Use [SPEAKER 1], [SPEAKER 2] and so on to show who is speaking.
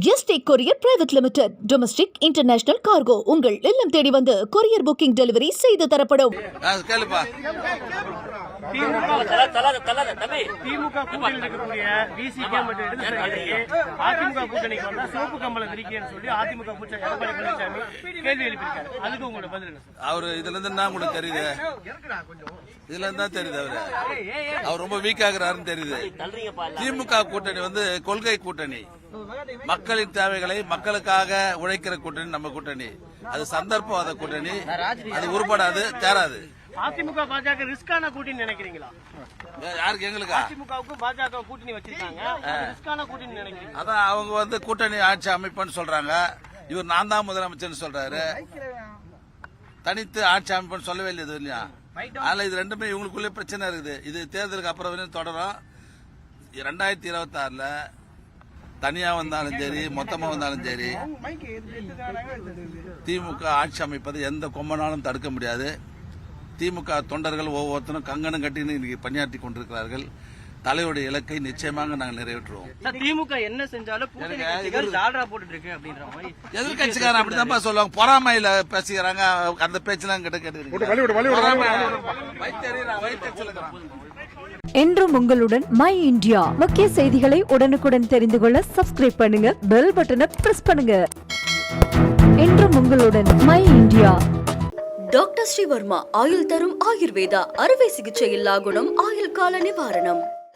[SPEAKER 1] ST courier private limited. Domestic international cargo உங்கள் இல்லம் தேடி வந்து கொரியர் புக்கிங் டெலிவரி செய்து தரப்படும்?
[SPEAKER 2] அவரு இதுல இருந்து என்ன உங்களுக்கு தெரியுது? இதுல இருந்து தான் தெரியுது அவரு. அவர் ரொம்ப வீக் ஆகுறாருன்னு தெரியுது. திமுக கூட்டணி வந்து கொள்கை கூட்டணி. மக்களின் தேவைகளை மக்களுக்காக உழைக்கிற கூட்டணி நம்ம கூட்டணி. அது சந்தர்ப்பவாத கூட்டணி. அது உருப்படாது தேராது.
[SPEAKER 3] அதிமுக பாஜக ரிஸ்கான கூட்டணி நினைக்கிறீங்களா?
[SPEAKER 2] யாருக்கு எங்களுக்கா?
[SPEAKER 3] பாஜக கூட்டணி வச்சிருக்காங்க. அது ரிஸ்கான கூட்டணி நினைக்கிறீங்க
[SPEAKER 2] அதான் அவங்க வந்து கூட்டணி ஆட்சி அமைப்புன்னு சொல்றாங்க. இவர் நான் தான் முதலமைச்சர்னு சொல்றாரு. தனித்து ஆட்சி அமைப்புன்னு சொல்லவே இல்லை இது இல்லையா? அதனால இது ரெண்டுமே இவங்களுக்குள்ளே பிரச்சனை இருக்குது. இது தேர்தலுக்கு அப்புறம் தொடரும். ரெண்டாயிரத்தி இருபத்தி ஆறுல தனியா வந்தாலும் சரி மொத்தமா வந்தாலும் சரி திமுக ஆட்சி அமைப்பதை எந்த கொம்பனாலும் தடுக்க முடியாது. திமுக தொண்டர்கள் ஒவ்வொருத்தரும் கங்கணம் கட்டின்னு இன்னைக்கு பணியாற்றி கொண்டிருக்கிறார்கள். தலைவருடைய இலக்கை நிச்சயமாக நாங்கள் நிறைவேற்றுவோம்.
[SPEAKER 3] சார் திமுக என்ன செஞ்சாலும்
[SPEAKER 2] எதிர்கட்சிக்காரன் அப்படிதான் சொல்லுவாங்க. பொறாமையில பேசிக்கிறாங்க. அந்த பேச்செல்லாம் கிட்ட கேட்டு
[SPEAKER 1] என்றும் உங்களுடன் மை இந்தியா. முக்கிய செய்திகளை உடனுக்குடன் தெரிந்து கொள்ள சப்ஸ்கிரைப் பண்ணுங்க. பெல் பட்டனை பிரஸ் பண்ணுங்க. என்றும் உங்களுடன் மை இந்தியா.
[SPEAKER 4] டாக்டர் ஸ்ரீவர்மா ஆயுள் தரும் ஆயுர்வேதா அறுவை சிகிச்சை இல்லா குணம் ஆயுள் கால நிவாரணம்.